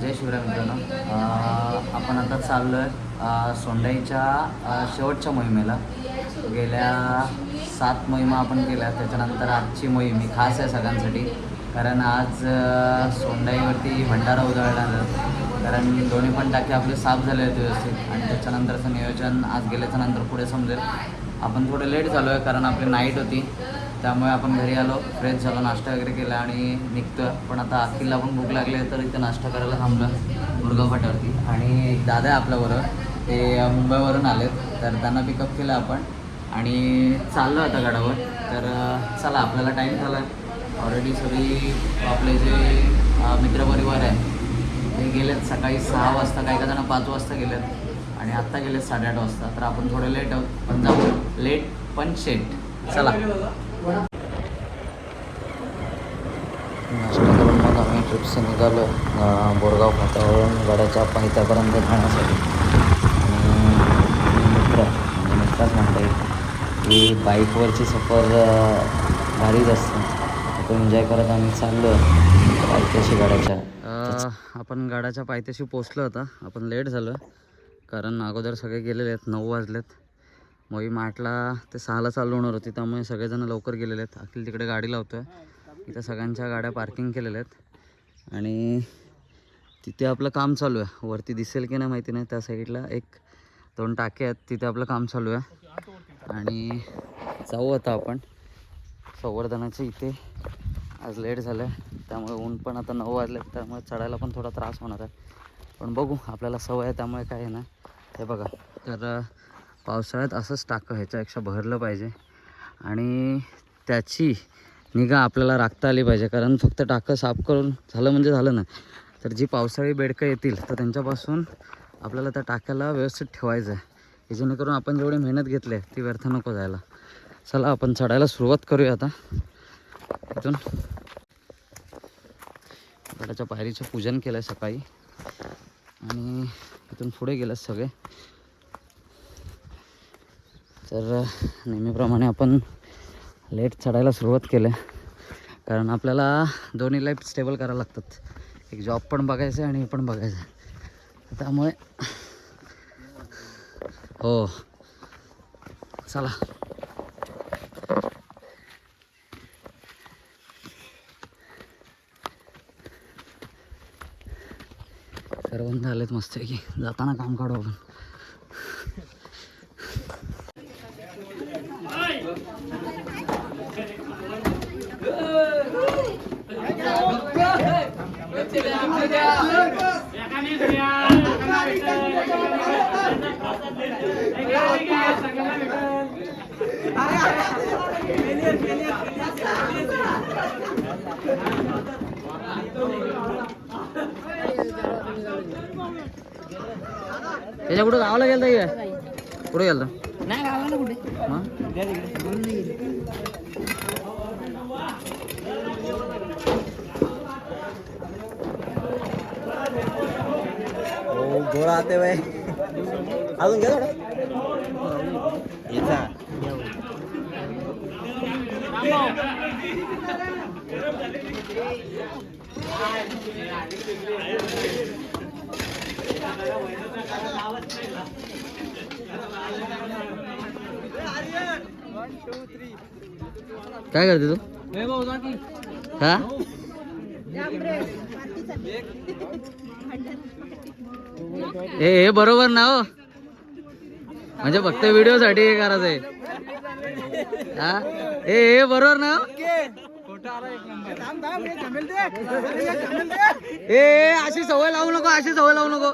जय शिवराय मित्रांनो. आपण आता चाललो आहे सोंडाईच्या शेवटच्या मोहिमेला. गेल्या सात मोहिमा आपण केल्या त्याच्यानंतर आजची मोहीम ही खास आहे सगळ्यांसाठी. कारण आज सोंडाईवरती भंडारा उधळणार आहे. कारण दोन्ही पण टाके आपले साफ झाले आहेत व्यवस्थित. आणि त्याच्यानंतरचं नियोजन आज गेल्याच्यानंतर पुढे समजेल. आपण थोडं लेट झालो आहे कारण आपली नाईट होती. त्यामुळे आपण घरी आलो फ्रेश झालो नाश्ता वगैरे केला आणि निघतो पण आता अखिलला पण भूक लागली तर इथे नाश्ता करायला थांबलं गुरगाव फाट्यावरती. आणि एक दादा आहे आपल्याबरोबर ते मुंबईवरून आलेत तर त्यांना पिकअप केलं आपण. आणि चाललो आता गडावर तर चला आपल्याला टाईम झाला आहे ऑलरेडी सगळी आपले जे मित्रपरिवार आहे ते गेलेत सकाळी सहा वाजता काही जण पाच वाजता गेलेत. आणि आत्ता गेलेत साडेआठ वाजता तर आपण थोडे लेट आहोत. पण जाऊ. लेट पण शेट चला. नाश्ता करून मग आम्ही ट्रिप्स निघालो बोरगाव वातावरण गडाच्या पायथ्यापर्यंत जाण्यासाठी आणि मित्र म्हणजे मित्रच म्हणता येईल की बाईकवरची सफर भारीच असते. तो एन्जॉय करत आम्ही चाललो पायथ्याशी गाड्याच्या. आपण गाड्याच्या पायथ्याशी पोचलो होता आपण लेट झालो कारण अगोदर सगळे गेलेले आहेत नऊ वाजलेत. मोहीम आठला ते सहाला चालू होणार होती त्यामुळे सगळेजण लवकर गेलेले आहेत. अखिल तिकडे गाडी लावतो आहे इथं सगळ्यांच्या गाड्या पार्किंग केलेल्या आहेत. आणि तिथे आपलं काम चालू आहे. वरती दिसेल की नाही माहिती नाही त्या साईडला एक दोन टाके आहेत. तिथे आपलं काम चालू आहे. आणि जाऊ आता आपण. संवर्धनाचे इथे आज लेट झालं आहे त्यामुळे ऊन पण आता नऊ वाजले त्यामुळे चढायला पण थोडा त्रास होणार आहे. पण बघू आपल्याला सवय आहे त्यामुळे काय आहे ना हे बघा. तर पावसाळ्यात असंच टाकं ह्याच्यापेक्षा भरलं पाहिजे. आणि त्याची निगा आपल्याला राखता आली पाहिजे कारण फक्त टाकं साफ करून झालं म्हणजे झालं ना. तर जी पावसाळी बेडकं येतील तर त्यांच्यापासून आपल्याला त्या टाक्याला व्यवस्थित ठेवायचं आहे. की जेणेकरून आपण जेवढी मेहनत घेतली आहे ती व्यर्थ नको जायला. चला आपण चढायला सुरुवात करूया आता. इथून. गडाच्या पायरीचं पूजन केलं आहे सकाळी. आणि इथून पुढे गेलं सगळे. तर नेहमीप्रमाणे आपण लेट चढायला सुरुवात केलं. कारण आपल्याला दोन्ही लाईफ स्टेबल करायला लागतात. एक जॉब पण बघायचं आहे आणि हे पण बघायचं. आहे त्यामुळे हो. चला. सर्वांना झालेत मस्त की जाताना काम काढू आपण. त्याच्या कुठं गावाला गेलता काय कुठे गेलता नाही गावाला कुठे गोळा आते बाय अजून घ्या थोडं. काय करते तू? हा? हे हे बरोबर ना हो. म्हणजे फक्त व्हिडिओ साठी हे करायचं आहे हा? हे हे बरोबर ना हो? ए ए, अशी सवय लावू नको अशी सवय लावू नको.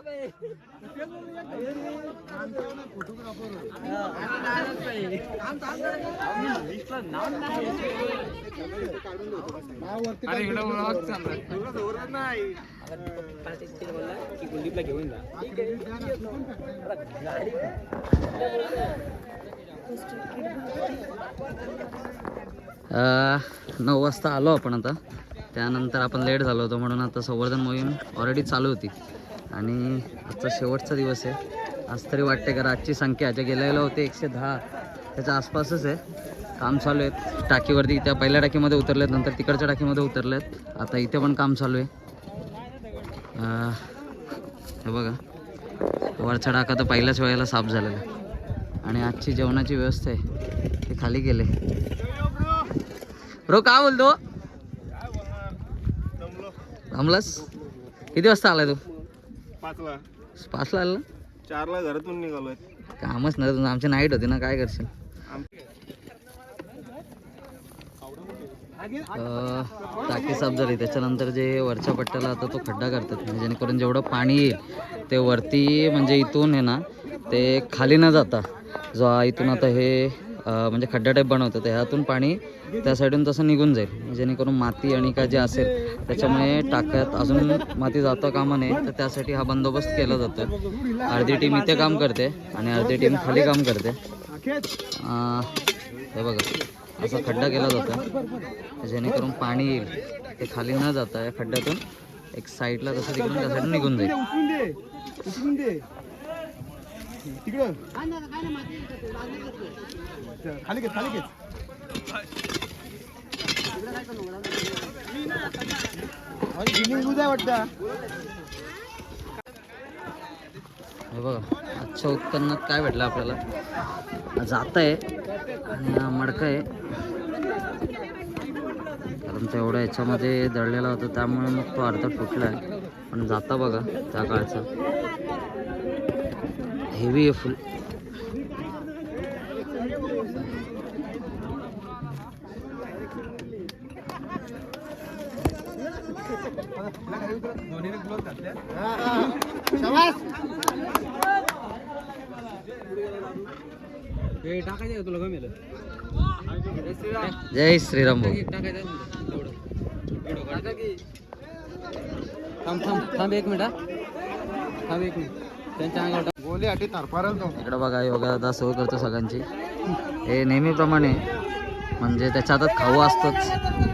अं, नऊ वाजता आलो आपण आता. त्यानंतर आपण लेट झालो होतो म्हणून आता संवर्धन मोहीम ऑलरेडी चालू होती. आणि आजचा शेवटचा दिवस आहे. आज तरी वाटते कारण आजची संख्या ज्या गेलेल्या होते एकशे दहा त्याच्या आसपासच आहे. काम चालू आहेत. टाकीवरती त्या पहिल्या टाकीमध्ये उतरलेत नंतर तिकडच्या टाकीमध्ये उतरलेत. आता इथे पण काम चालू आहे. हे बघा. वरचा टाका तर पहिल्याच वेळेला साफ झालेला. आणि आजची जेवणाची व्यवस्था आहे. ते खाली गेले. ब्रो काय बोलतो? थांबलास? किती वाजता आलाय तू? पाचला. पाचला आला चारला घरातून निघालोय. कामच नाही तुझं आमची नाईट होती ना काय करशील अं, टाकी साफ झाली. त्याच्यानंतर जे वरच्या पट्ट्याला आता तो खड्डा करतात. म्हणजे जेणेकरून जेवढं पाणी येईल ते वरती म्हणजे इथून आहे ना ते खाली न जाता जो हा इथून आता हे म्हणजे खड्डा टाईप बनवतं तर ह्यातून पाणी त्या साईडून तसं निघून जाईल. जेणेकरून माती आणि काय जे असेल त्याच्यामुळे टाक्यात अजून माती जाता कामा नये तर त्यासाठी हा बंदोबस्त केला जातो. अर्धी टीम इथे काम करते आणि अर्धी टीम खाली काम करते. हे बघा. असा खड्डा केला जातो. जेणेकरून पाणी येईल. ते खाली न जाता या खड्ड्यातून एक साईडला तसं तिकडून त्या साईडून निघून जाईल. तिकडं. खाली घेत खाली घेत वाटतं. हे बघा आजच्या उत्पन्नात काय भेटलं आपल्याला? जात आहे आणि मडकं आहे. कारण तो याच्यामध्ये दळलेला होता त्यामुळे मग तो अर्धा फुटला आहे. पण जाता बघा त्या काळचा. हेवी आहे फुल तुला गमेल जय श्रीराम भाऊ. थांब थांब थांब एक मिनिट. थांब एक मिनिट. त्यांच्या अंगावर गोली आठी इकडं बघा योगा दादा सोय करतो सगळ्यांची. हे नेहमीप्रमाणे म्हणजे त्याच्या हातात खाऊ असतोच.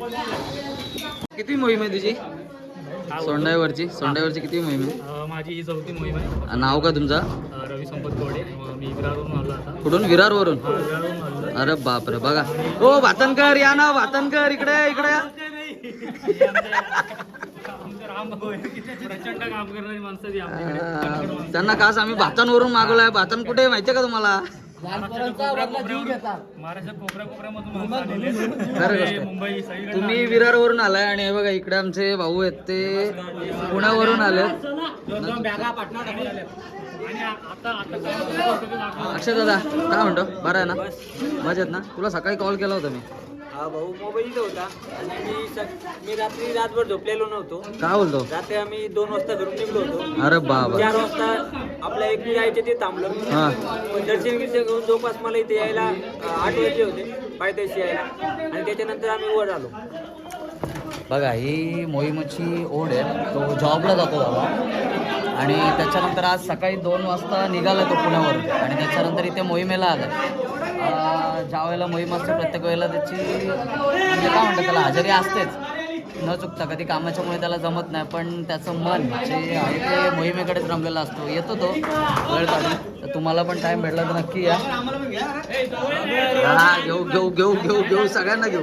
किती मोहीम आहे तुझी? सोंडाईवरची. सोंडाईवरची किती मोहीम आहे? माझी ही चौथी मोहीम आहे. नाव का तुमचा? रवी संपत गोडे मी विरारवरून आलो आता. कुठून? विरारवरून? हा, अरे बापरे बघा. ओ भातनकर या ना भातनकर इकडे इकडे. या. त्यांना खास आम्ही भातांवरून मागवलाय. भातन कुठे आहे माहितीये का तुम्हाला? कोपऱ्या कोपऱ्यामधून. मुंबई तुम्ही विरारवरून आलाय आणि हे बघा इकडे आमचे भाऊ आहेत ते पुण्यावरून आले. अक्षय दादा काय म्हणतो? बरं आहे ना? मजेत ना? तुला सकाळी कॉल केला होता मी. हा भाऊ मोबाईल इथं होता. आणि मी सक- मी रात्री रातभर झोपलेलो नव्हतो. काय बोलतो? रात्री आम्ही दोन वाजता घरून निघलो होतो. अरे बाबा. चार वाजता आपल्या एक यायचे ते थांबलो. हा. पण दर्शन गिर्शन घेऊन जवळपास मला इथे यायला अं, आठ वाजले होते पायथ्याशी यायला. आणि त्याच्यानंतर आम्ही वर आलो. बघा ही मोहिमेची ओढ आहे. तो जॉबला जातो दादा आणि त्याच्यानंतर आज सकाळी दोन वाजता निघाला तो पुण्यावरून. आणि त्याच्यानंतर इथे मोहिमेला आला. ज्या वेळेला मोहीम असते प्रत्येक वेळेला त्याची म्हणजे काय म्हणतात त्याला हजेरी असतेच. न चुकता कधी कामाच्यामुळे त्याला जमत नाही पण त्याचं मन जे आहे ते मोहिमेकडेच रमलेला असतो. येतो तो वेळ काढून. तर तुम्हाला पण टाईम भेटला तर नक्की या. हा घेऊ घेऊ घेऊ घेऊ घेऊ सगळ्यांना घेऊ.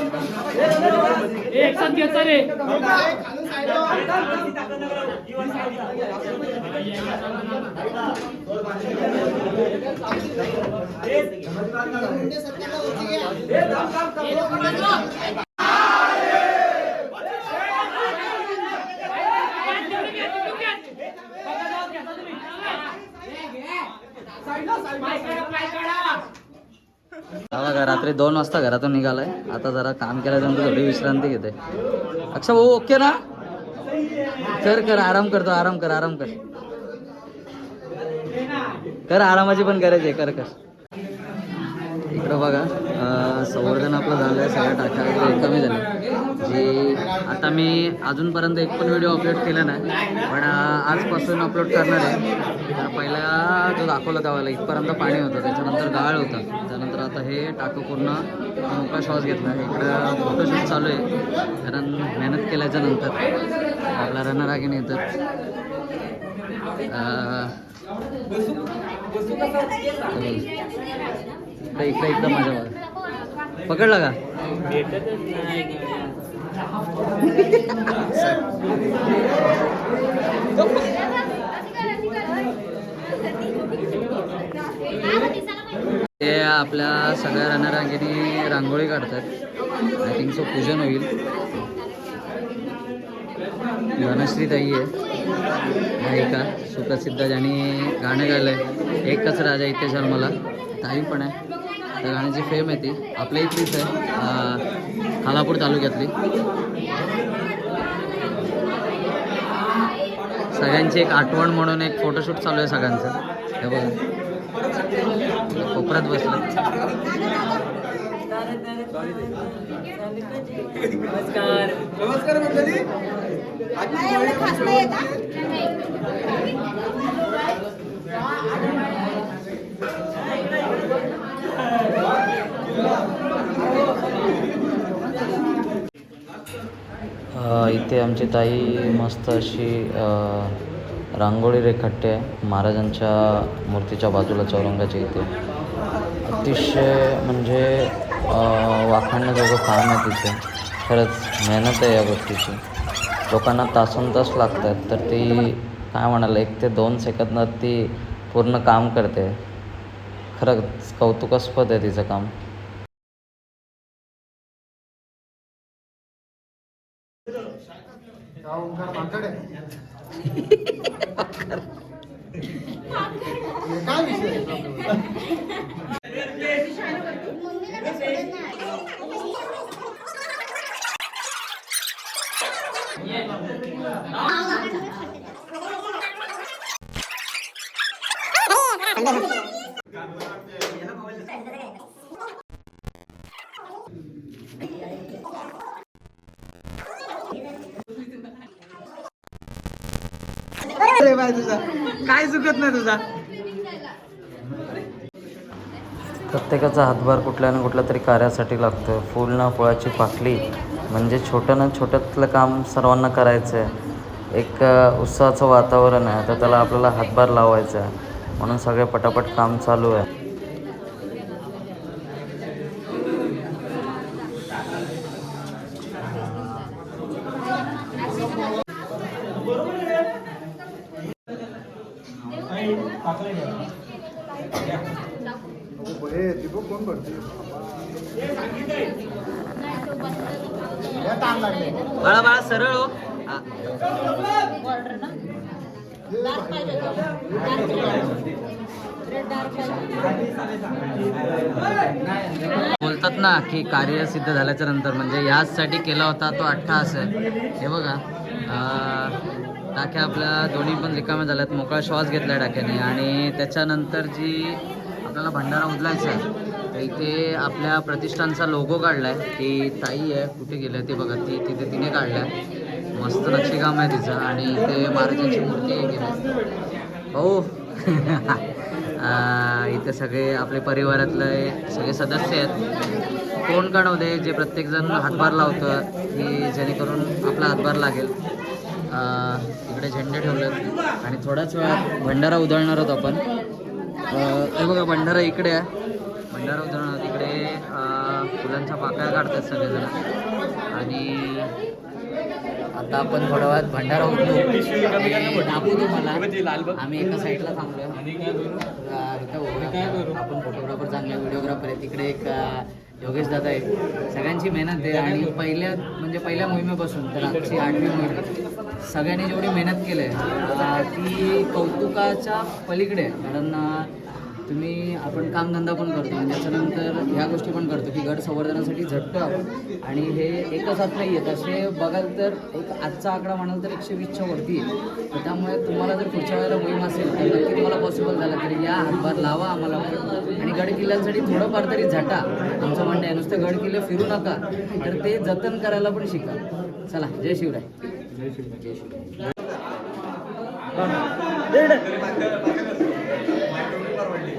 एक साथ घ्यायचा रे हा रात्री दोन वाजता घरातून निघालाय. आता जरा काम केल्यानंतर थोडी विश्रांती घेते. अक्षा भाऊ ओके ना? कर कर आराम करतो आराम कर आराम कर. कर आरामाची पण गरज आहे कर कर. इकडं बघा संवर्धन आपलं झालं आहे सगळ्या टाक्या कमी झाल्या. जी आता मी अजूनपर्यंत एक पण व्हिडिओ अपलोड केला नाही पण आजपासून अपलोड करणार आहे. तर पहिला जो दाखवला त्यावेळेला इथपर्यंत पाणी होतं त्याच्यानंतर गाळ होतं. त्यानंतर आता हे टाकं पूर्ण मोकळा श्वास घेतला इकडं फोटोशूट चालू आहे. कारण मेहनत केल्याच्यानंतर. आपला रनर आगीने येतात इकडे इकडे इकडं माझ्या पकडला का? ते आपल्या सगळ्या रणरांगीने रांगोळी काढतात. आय थिंक सो पूजन होईल. धनश्री ताई आहे. गायिका सुप्रसिद्ध ज्यांनी गाणं गायलंय एकच राजा इथे शर्माला ताई पण आहे. त्या गाण्याची फेम आहे ती. आपल्या इथलीच आहे खालापूर तालुक्यातली. सगळ्यांची एक आठवण म्हणून एक फोटोशूट चालू आहे सगळ्यांचं. हे बघा. कोपऱ्यात बसलं नमस्कार नमस्कार मंडळी नाही एवढं खास नाही येत हा. अ, इथे आमची ताई मस्त अशी रांगोळी रेखाटते आहे महाराजांच्या मूर्तीच्या बाजूला चौरंगाच्या इथे. अतिशय म्हणजे अ, वाखाणण्याजोगं काम आहे तिथे. खरंच मेहनत आहे या गोष्टीची. लोकांना तासन तास लागतात तर ती काय म्हणाल एक ते दोन सेकंदात ती पूर्ण काम करते. खरंच कौतुकास्पद आहे तिचं काम. काय विषय बाय तुझा. काय चुकत नाही तुझा? प्रत्येकाचा हातभार कुठल्या ना कुठल्या तरी कार्यासाठी लागतो फुल ना फळाची पाकली. म्हणजे छोटं ना छोट्यातलं काम सर्वांना करायचं आहे एक उत्साहाचं वातावरण आहे. तर त्याला आपल्याला हातभार लावायचा आहे. म्हणून सगळे पटापट काम चालू आहे हे दीपक कोण करते या ताण लागले बाळा बाळा सरळ हो बोलतात ना की कार्य सिद्ध झाल्याच्यानंतर म्हणजे याचसाठी केला होता तो अठ्ठास आहे हे बघा टाक्या आपल्या दोन्ही पण रिकाम्या झाल्यात. मोकळा श्वास घेतला टाक्याने. आणि त्याच्यानंतर जी आपल्याला भंडारा उजलायचा आहे तर इथे आपल्या प्रतिष्ठानचा लोगो काढला आहे ती ताई आहे कुठे गेलं ते बघा ती तिथे तिने काढलाय. मस्त नक्षीकाम आहे तिचं. आणि इथे महाराजांची मूर्ती आहे गेली हो. इथे सगळे आपले परिवारातले सगळे सदस्य आहेत. कोण काढ दे जे प्रत्येकजण हातभार लावतं की जेणेकरून आपला हातभार लागेल. इकडे झेंडे ठेवले आणि थोड्याच वेळात भंडारा उधळणार आहोत आपण. हे बघा भंडारा इकडे आहे. भंडारा उधळणार आहोत. इकडे फुलांच्या पाकळ्या काढतात सगळेजण. आणि आता आपण थोड्या वेळात भंडारा उठलो. दाखवू तुम्हाला आम्ही एका साईडला थांबलो आपण फोटोग्राफर चांगले व्हिडिओग्राफर आहे तिकडे एक योगेश दादा आहे सगळ्यांची मेहनत आहे. आणि पहिल्या म्हणजे पहिल्या मोहिमेपासून तर आमची आठवी मोहीम. सगळ्यांनी जेवढी मेहनत केली आहे ती कौतुकाच्या पलीकडे आहे. कारण तुम्ही आपण कामधंदा पण करतो आणि त्याच्यानंतर ह्या गोष्टी पण करतो की गड संवर्धनासाठी झटतो आपण. आणि हे एकच हात नाही आहेत असे बघाल तर एक आजचा आकडा म्हणाल तर एकशे वीसच्या वरती आहे. तर त्यामुळे तुम्हाला जर पुढच्या वेळेला मोहीम असेल तर नक्की तुम्हाला पॉसिबल झालं तर या हातभार लावा आम्हाला. आणि गड किल्ल्यांसाठी थोडंफार तरी झटा. आमचं म्हणणं आहे नुसतं गड किल्ले फिरू नका. तर ते जतन करायला पण शिका. चला जय शिवराय. जय शिवराय.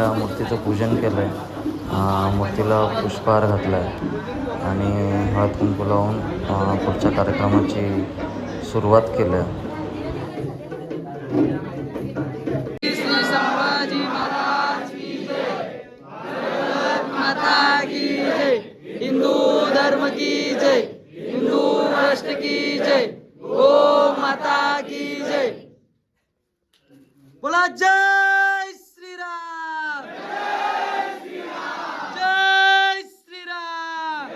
त्या मूर्तीचं पूजन केलं आहे मूर्तीला पुष्पहार घातला आहे आणि हळद कुंकू लावून पुढच्या कार्यक्रमाची सुरुवात केली. आहे हिंदू धर्म की जय हिंदू राष्ट्र की जय गो माता की जय बोला जय श्रीराम जय श्रीराम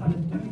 लागला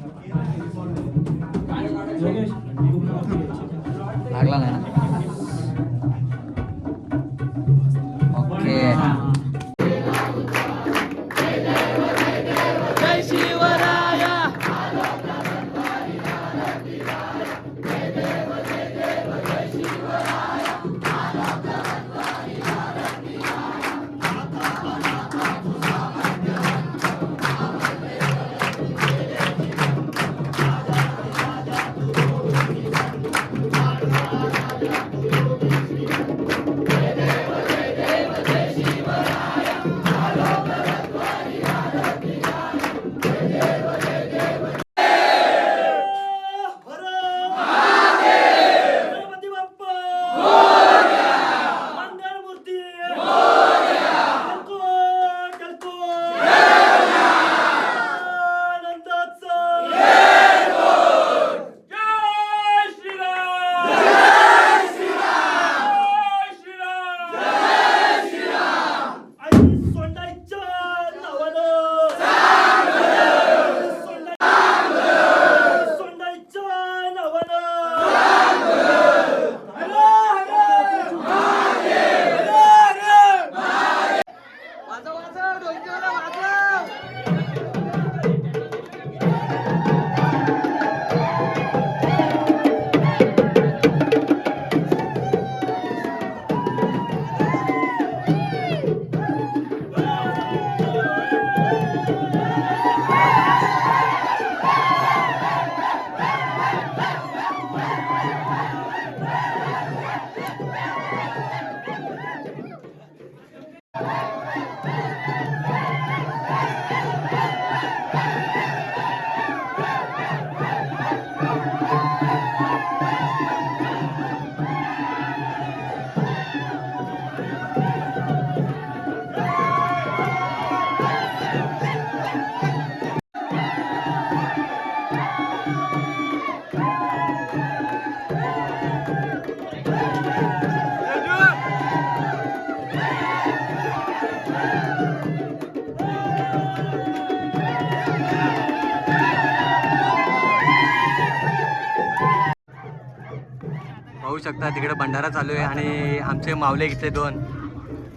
पाहू शकता तिकडे भंडारा चालू आहे आणि आमचे मावले इथले दोन.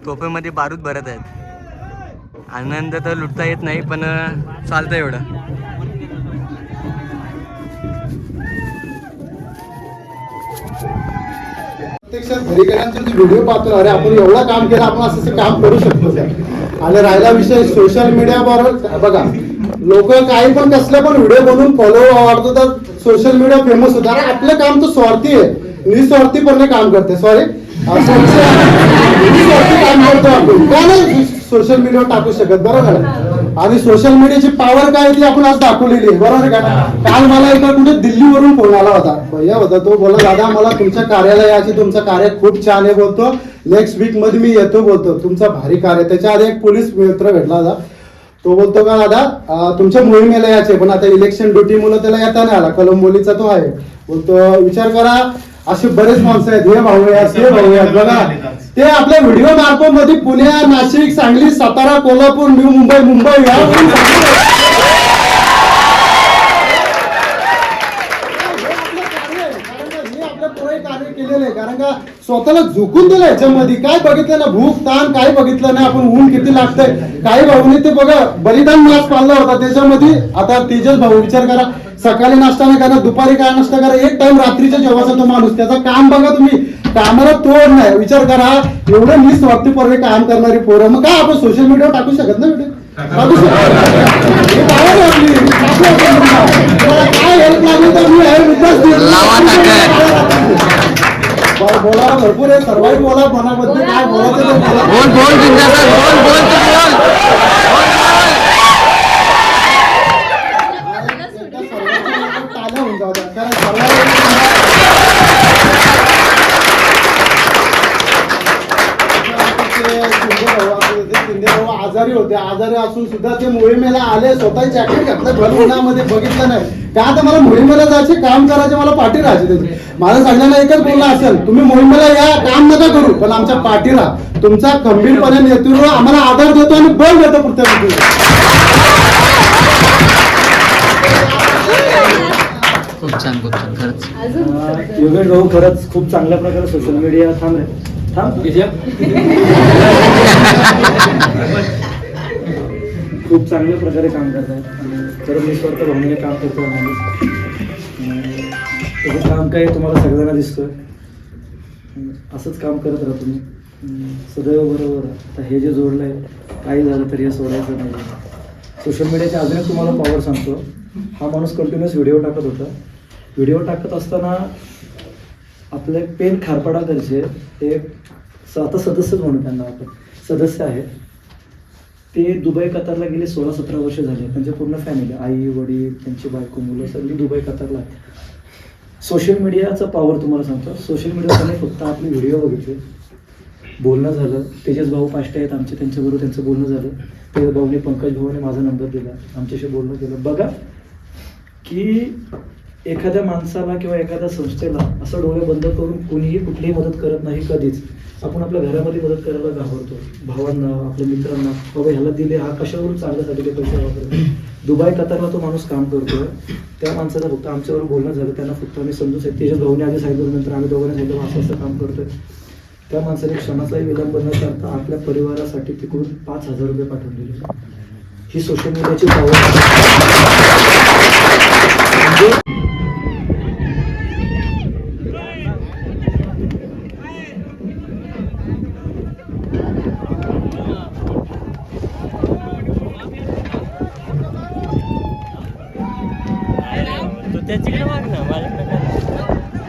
तोफेमध्ये बारूद भरत आहेत. आनंद तर लुटता येत नाही पण चालतं एवढं. प्रत्यक्षात जे व्हिडिओ पाहतो अरे आपण एवढं काम केलं आपण असं असं काम करू शकतो आणि राहिला विषय सोशल मीडियावर बघा लोक काही पण कसले पण व्हिडिओ बनवून फॉलो वाढतो तर सोशल मीडिया फेमस होतं अरे आपलं काम तर स्वार्थी आहे. निस्वार्थीपणे काम करते सॉरी काम करतो आपण. का नाही? सोशल मीडियावर टाकू शकत बरोबर आणि सोशल मीडियाची पॉवर काय ती आपण आज दाखवलेली आहे बरोबर आहे का? काल मला एका कुठे दिल्लीवरून फोन आला होता. भैया होता तो बोला दादा मला तुमच्या कार्यालयाची तुमचं कार्य खूप छान आहे बोलतो. नेक्स्ट वीकमध्ये मी येतो बोलतो. तुमचं भारी कार्य त्याच्या आधी एक पोलीस मित्र भेटला होता. तो बोलतो का दादा तुमच्या मोहिमेला यायचे पण आता इलेक्शन ड्युटी मुलं त्याला येता नाही आला. कलंबोलीचा तो आहे. बोलतो विचार करा असे बरेच माणसं आहेत. हे भाऊ आहेत हे भाऊ आहेत बघा. ते आपल्या व्हिडिओ मार्फत मध्ये पुणे नाशिक सांगली सातारा कोल्हापूर न्यू मुंबई मुंबई आहे. कारण का स्वतःला झुकून दिलं याच्यामध्ये. काय बघितलं ना भूक ताण काय बघितलं ना आपण ऊन किती लागतंय. काही भाऊने ते बघा बलिदान मास पाळला होता त्याच्यामध्ये. आता तेजस भाऊ विचार करा. सकाळी नाश्ता नाही करा दुपारी काय नाश्ता करा? एक टाइम रात्रीच्या जेव्हाचा तो माणूस. त्याचं काम बघा तुम्ही. कामाला तोड नाही. विचार करा. एवढं निस्वार्थीपूर्वे काम करणारी पोरं. मग काय आपण सोशल मीडियावर टाकू शकत ना टाकू शकत काय हेल्प लागली तर मी भरपूर आहे. सर्वांनी बोला मनाबद्दल काय बोलायचं ते बोला. बोल बोल बिंदास बोल बोल तू बोल. एकदा सर्वांच्या टाळ्या होऊन जाऊ द्या. कारण सर्वांनी शिंदे आजारी होते. आजारी असून सुद्धा ते मोहिमेला आले. स्वतः जॅकेट घातलं. भर उन्हामध्ये बघितलं नाही. का तर मला मोहिमेला जायचे काम करायचे मला पाठी राहायचे मला सगळ्यांना एकच बोलला असेल तुम्ही मोहिमेला या काम नका करू पण आमच्या पाठी राहा. तुमचा खंबीरपणे नेतृत्व आम्हाला आधार देतो आणि बळ देतो. खूप छान खूप छान. खरंच. योगेश भाऊ खरंच खूप चांगल्या प्रकारे सोशल मीडिया थांब. थांब खूप चांगल्या प्रकारे काम करत आहेत मी स्वतः भावनेने काम करतो माणूस त्याचं काम काय तुम्हाला सगळ्यांना दिसतोय. असंच काम करत राहा तुम्ही. सदैव बरोबर आता हे जे जोडलं आहे काही झालं तरी हे सोडायचं नाही. सोशल मीडियाच्या अजून तुम्हाला पॉवर सांगतो. हा माणूस कंटिन्युअस व्हिडिओ टाकत होता. व्हिडिओ टाकत असताना आपले पेन खारपाडाकडचे एक स- आता सदस्यच म्हणू त्यांना आपण सदस्य आहेत ते दुबई कतारला गेले सोळा सतरा वर्ष झाले. त्यांचे पूर्ण फॅमिली आई वडील त्यांची बायको मुलं सगळी दुबई कतारला सोशल मीडियाचा पॉवर तुम्हाला सांगतो. सोशल मीडियावर फक्त आपले व्हिडिओ बघितले. बोलणं झालं. तेजस भाऊ पाष्ट आहेत आमचे. त्यांच्याबरोबर त्यांचं बोलणं झालं. तेजस भाऊने पंकज भाऊने माझा नंबर दिला. आमच्याशी बोलणं केलं. बघा की एखाद्या माणसाला किंवा एखाद्या संस्थेला असं डोळे बंद करून कोणीही कुठलीही मदत करत नाही कधीच. आपण आपल्या घरामध्ये मदत करायला घाबरतो. भावांना आपल्या मित्रांना बाबा ह्याला दिले हा कशावरून चांगल्यासाठी ते पैसे वापरतो दुबई कतारला तो माणूस काम करतो. त्या माणसाचं फक्त आमच्यावर बोलणं झालं. त्यांना फक्त आम्ही समजू शकतो. त्याच्या भाऊने आधी सांगितलं नंतर आम्ही दोघांनी सांगितलं असं असं काम करतोय. त्या माणसाने क्षणाचाही विलंब न करता आपल्या परिवारासाठी तिकडून पाच हजार रुपये पाठवून दिले. ही सोशल मीडियाची पावर म्हणजे त्याच्याकडे माग ना माझ्याकडे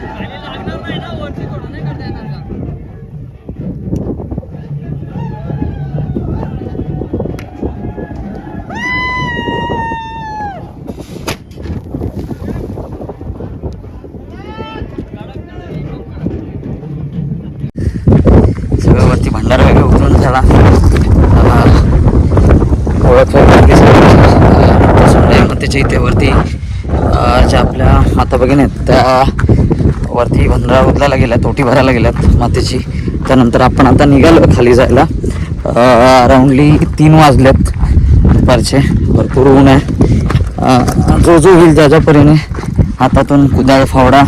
सगळं वरती भंडारा वगैरे उतरून झाला आता ओळख वगैरे त्याच्या इथे वरती अं, ज्या आता बघेन आहेत त्या वरती भंडारा बदलायला गेल्यात ओटी भरायला गेल्यात मातेची. त्यानंतर आपण आता निघालो खाली जायला. अराऊंडली तीन वाजलेत. दुपारचे. भरपूर ऊन आहे. जो जो होईल ज्या ज्या परीने हातातून कुदाळ फावडा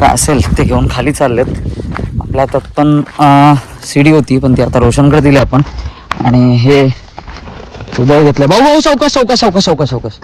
काय असेल ते घेऊन खाली चाललेत. आपल्या हातात पण सीडी होती पण ती आता रोशनकडे दिली आपण. आणि हे उदय घेतलं भाऊ भाऊ चौकश चौकश चौकश चौकश चौकश